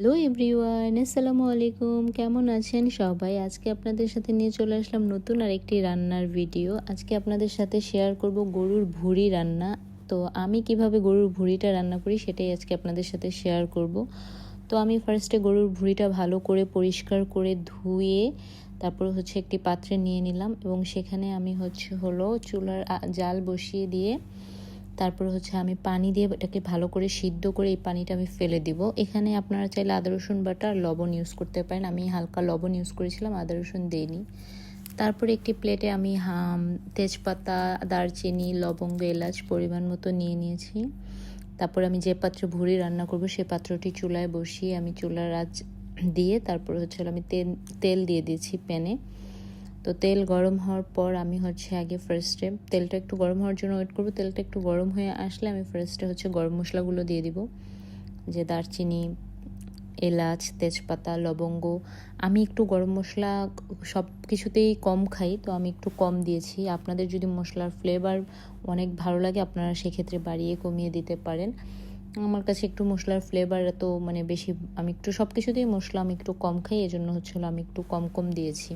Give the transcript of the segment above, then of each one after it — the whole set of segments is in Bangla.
হ্যালো এভরিওয়ান আসসালামু আলাইকুম কেমন আছেন সবাই? আজকে আপনাদের সাথে নিয়ে চলে আসলাম নতুন আরেকটি রান্নার ভিডিও আজকে আপনাদের সাথে শেয়ার করব গরুর ভুঁড়ি রান্না। তো আমি কীভাবে গরুর ভুঁড়িটা রান্না করি সেটাই আজকে আপনাদের সাথে শেয়ার করব। তো আমি ফার্স্টে গরুর ভুঁড়িটা ভালো করে পরিষ্কার করে ধুয়ে তারপর হচ্ছে একটি পাত্রে নিয়ে নিলাম এবং সেখানে আমি হচ্ছে হলো চুলার জাল বসিয়ে দিয়ে তারপর হচ্ছে আমি পানি দিয়ে এটাকে ভালো করে সিদ্ধ করে এই পানিটা আমি ফেলে দিব। এখানে আপনারা চাইলে আদা, রসুন, বাটা, লবণ ইউজ করতে পারেন। আমি হালকা লবণ ইউজ করেছিলাম, আদা, রসুন দিইনি। তারপরে একটি প্লেটে আমি হাম, তেজপাতা, দারচিনি, লবঙ্গ, এলাচ পরিমাণ মতো নিয়ে নিয়েছি। তারপর আমি যে পাত্রে ভুড়ি রান্না করব সেই পাত্রটি চুলায় বসিয়ে আমি চুলার আঁচ দিয়ে তারপর হচ্ছে আমি তেল তেল দিয়ে দিয়েছি প্যানে। তো তেল গরম হওয়ার পর আমি হচ্ছে আগে ফার্স্টে তেলটা একটু গরম হওয়ার জন্য ওয়েট করব। তেলটা একটু গরম হয়ে আসলে আমি ফার্স্টে হচ্ছে গরম মশলাগুলো দিয়ে দিব। যে দারচিনি, এলাচ, তেজপাতা, লবঙ্গ। আমি একটু গরম মশলা সব কিছুতেই কম খাই, তো আমি একটু কম দিয়েছি। আপনাদের যদি মশলার ফ্লেভার অনেক ভালো লাগে, আপনারা সেক্ষেত্রে বাড়িয়ে কমিয়ে দিতে পারেন। আমার কাছে একটু মশলার ফ্লেভার এত মানে বেশি, আমি একটু সব কিছুতেই মশলা আমি একটু কম খাই, এজন্য হচ্ছিল আমি একটু কম কম দিয়েছি।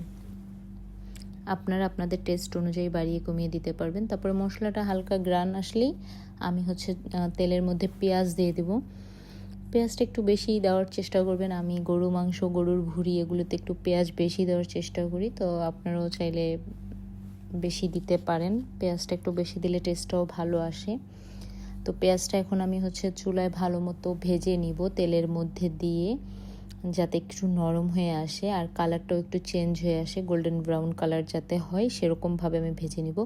আপনারা আপনাদের টেস্ট অনুযায়ী বাড়িয়ে কমিয়ে দিতে পারবেন। তারপরে মশলাটা হালকা গ্রান আসলেই আমি হচ্ছে তেলের মধ্যে পেঁয়াজ দিয়ে দেব। পেঁয়াজটা একটু বেশি দেওয়ার চেষ্টা করবেন। আমি গরু, মাংস, গরুর ভুঁড়ি এগুলোতে একটু পেঁয়াজ বেশি দেওয়ার চেষ্টা করি। তো আপনারাও চাইলে বেশি দিতে পারেন। পেঁয়াজটা একটু বেশি দিলে টেস্টটাও ভালো আসে। তো পেঁয়াজটা এখন আমি হচ্ছে চুলায় ভালো মতো ভেজে নিব তেলের মধ্যে দিয়ে। যাতে একটু নরম হয়ে আসে আর কালারটাও একটু চেঞ্জ হয়ে আসে গোল্ডেন ব্রাউন কালার যাতে হয়, সেরকমভাবে আমি ভেজে নিব।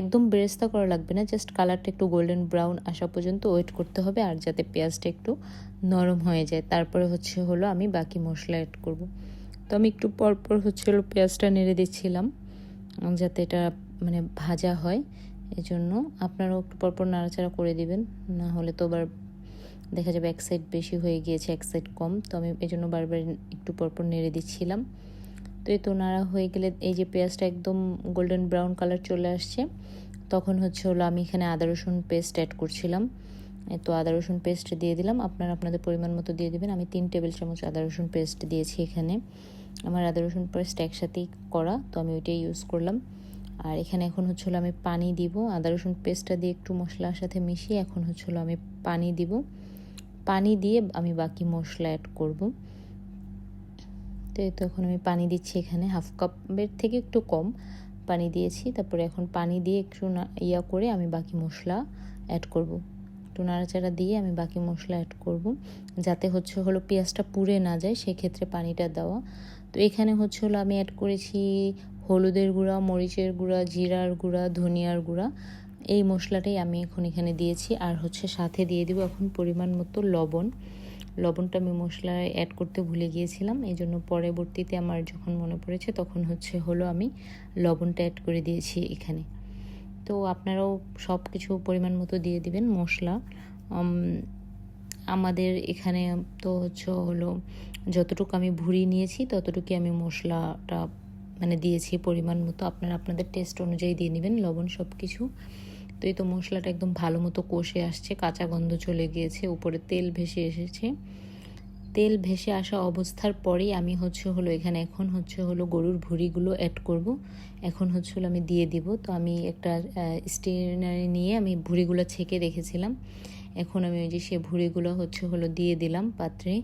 একদম বেরেস্তা করা লাগবে না জাস্ট কালারটা একটু গোল্ডেন ব্রাউন আসা পর্যন্ত ওয়েট করতে হবে আর যাতে পেঁয়াজটা একটু নরম হয়ে যায়। তারপরে হচ্ছে হলো আমি বাকি মশলা অ্যাড করব। তো আমি একটু পরপর হচ্ছে হলো পেঁয়াজটা নেড়ে দিচ্ছিলাম, যাতে এটা মানে ভাজা হয়। এজন্য আপনারাও একটু পরপর নাড়াচাড়া করে দিবেন, না হলে তো আবার দেখা যাবে এক সাইড বেশি হয়ে গিয়েছে, এক সাইড কম। তো আমি এই জন্য বারবার একটু পরপর নেড়ে দিচ্ছিলাম। তো এই তো নাড়া হয়ে গেলে এই যে পেঁয়াজটা একদম গোল্ডেন ব্রাউন কালার চলে আসছে, তখন হচ্ছে হলো আমি এখানে আদা, রসুন পেস্ট অ্যাড করছিলাম। তো আদা, রসুন পেস্ট দিয়ে দিলাম। আপনারা আপনাদের পরিমাণ মতো দিয়ে দেবেন। আমি তিন টেবিল চামচ আদা, রসুন পেস্ট দিয়েছি এখানে। আমার আদা, রসুন পেস্ট একসাথেই করা, তো আমি ওইটাই ইউজ করলাম। আর এখানে এখন হচ্ছে হলো আমি পানি দিব। আদা, রসুন পেস্টটা দিয়ে একটু মশলার সাথে মিশিয়ে এখন হচ্ছে হলো আমি পানি দিব। পানি দিয়ে আমি বাকি মশলা অ্যাড করব। তো এখন আমি পানি দিচ্ছি এখানে। হাফ কাপের থেকে একটু কম পানি দিয়েছি। তারপরে এখন পানি দিয়ে একটু ইয়া করে আমি বাকি মশলা অ্যাড করব। একটু নাড়াচাড়া দিয়ে আমি বাকি মশলা অ্যাড করব। যাতে হচ্ছে হলো পেঁয়াজটা পুড়ে না যায়, সেক্ষেত্রে পানিটা দেওয়া। তো এখানে হচ্ছে হলো আমি অ্যাড করেছি হলুদের গুঁড়া, মরিচের গুঁড়া, জিরার গুঁড়া, ধনিয়ার গুঁড়া। এই মশলাটাই আমি এখন এখানে দিয়েছি। আর হচ্ছে সাথে দিয়ে দিব এখন পরিমাণ মতো লবণ। লবণটা আমি মশলায় অ্যাড করতে ভুলে গিয়েছিলাম। এই জন্য পরবর্তীতে আমার যখন মনে পড়েছে তখন হচ্ছে হলো আমি লবণটা অ্যাড করে দিয়েছি এখানে। তো আপনারাও সব কিছু পরিমাণ মতো দিয়ে দিবেন মশলা। আমাদের এখানে তো হচ্ছে হলো যতটুকু আমি ভুড়ি নিয়েছি ততটুকু আমি মশলাটা মানে দিয়েছি পরিমাণ মতো। আপনারা আপনাদের টেস্ট অনুযায়ী দিয়ে নেবেন। লবণ সব কিছু তো এই তো মশলাটা একদম ভালো মতো কষে আসছে, কাঁচা গন্ধ চলে গিয়েছে, উপরে তেল ভেসে এসেছে। তেল ভেসে আসা অবস্থার পরেই আমি হচ্ছে হলো, এখানে এখন হচ্ছে হলো গরুর ভুঁড়িগুলো অ্যাড করব। এখন হচ্ছে হলো আমি দিয়ে দিব। তো আমি একটা স্টেনারি নিয়ে আমি ভুঁড়িগুলো ছেঁকে রেখেছিলাম। এখন আমি ওই যে সে ভুঁড়িগুলো হচ্ছে হলো দিয়ে দিলাম পাত্রে।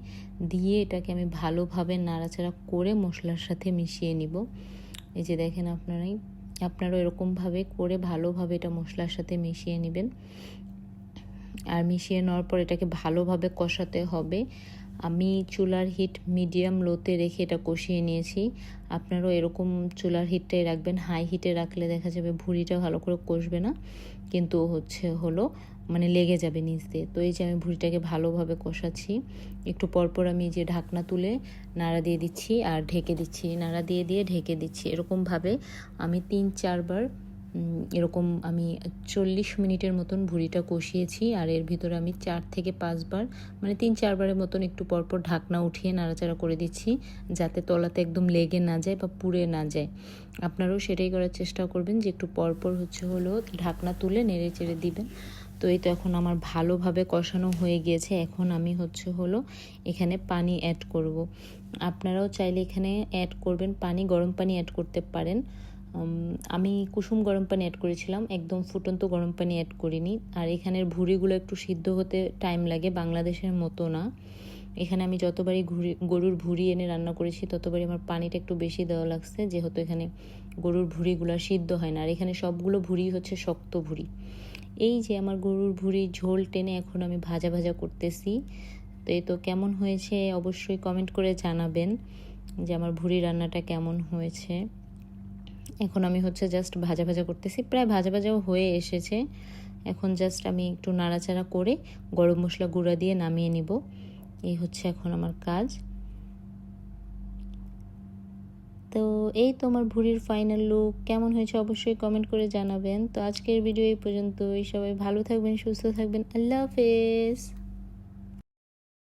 দিয়ে এটাকে আমি ভালোভাবে নাড়াচাড়া করে মশলার সাথে মিশিয়ে নিব। এই যে দেখেন আপনারাই আপনারাও এরকমভাবে করে ভালোভাবে এটা মশলার সাথে মিশিয়ে নেবেন। আর মিশিয়ে নেওয়ার পর এটাকে ভালোভাবে কষাতে হবে। আমি চুলার হিট মিডিয়াম লোতে রেখে এটা কষিয়ে নিয়েছি। আপনারাও এরকম চুলার হিটটাই রাখবেন, হাই হিটে রাখলে দেখা যাবে ভুড়িটা ভালো করে কষবে না। কিন্তু হচ্ছে হলো মানে লেগে যাবে নিচ দিয়ে তো এই যে আমি ভুঁড়িটাকে ভালোভাবে কষাচ্ছি, একটু পরপর আমি যে ঢাকনা তুলে নাড়া দিয়ে দিচ্ছি আর ঢেকে দিচ্ছি। নাড়া দিয়ে দিয়ে ঢেকে দিচ্ছি। এরকমভাবে আমি তিন চারবার এরকম আমি চল্লিশ মিনিটের মতন ভুঁড়িটা কষিয়েছি আর এর ভিতরে আমি চার থেকে পাঁচবার মানে তিন চারবারের মতন একটু পরপর ঢাকনা উঠিয়ে নাড়াচাড়া করে দিচ্ছি যাতে তলাতে একদম লেগে না যায় বা পুড়ে না যায়। আপনারাও সেটাই করার চেষ্টা করবেন যে একটু পরপর হচ্ছে হলো ঢাকনা তুলে নেড়ে চেড়ে দিবেন। তো এই তো এখন আমার ভালোভাবে কষানো হয়ে গিয়েছে। এখন আমি হচ্ছে হলো এখানে পানি অ্যাড করব। আপনারাও চাইলে এখানে অ্যাড করবেন, পানি, গরম পানি অ্যাড করতে পারেন। আমি কুসুম গরম পানি অ্যাড করেছিলাম, একদম ফুটন্ত গরম পানি অ্যাড করিনি। আর এখানের ভুড়িগুলো একটু সিদ্ধ হতে টাইম লাগে, বাংলাদেশের মতো না। এখানে আমি যতবারই গরুর ভুড়ি এনে রান্না করেছি, ততবারই আমার পানিটা একটু বেশি দেওয়া লাগছে। যেহেতু এখানে গরুর ভুড়িগুলো সিদ্ধ হয় না, আর এখানে সবগুলো ভুড়ি হচ্ছে শক্ত ভুড়ি। এই যে আমার গরুর ভুড়ি ঝোল টেনে এখন আমি ভাজা ভাজা করতেছি। তো এই তো কেমন হয়েছে অবশ্যই কমেন্ট করে জানাবেন যে আমার ভুড়ি রান্নাটা কেমন হয়েছে। এখন আমি হচ্ছে জাস্ট ভাজা ভাজা করতেছি, প্রায় ভাজা ভাজাও হয়ে এসেছে। এখন জাস্ট আমি একটু নাড়াচাড়া করে গরম মশলা গুঁড়া দিয়ে নামিয়ে নিব। এই হচ্ছে এখন আমার কাজ। তো এই তোমার ভুড়ির ফাইনাল লুক কেমন হয়েছে অবশ্যই কমেন্ট করে জানাবেন। তো আজকের ভিডিও এই পর্যন্তই। সবাই ভালো থাকবেন, সুস্থ থাকবেন। আল্লাহ হাফেজ।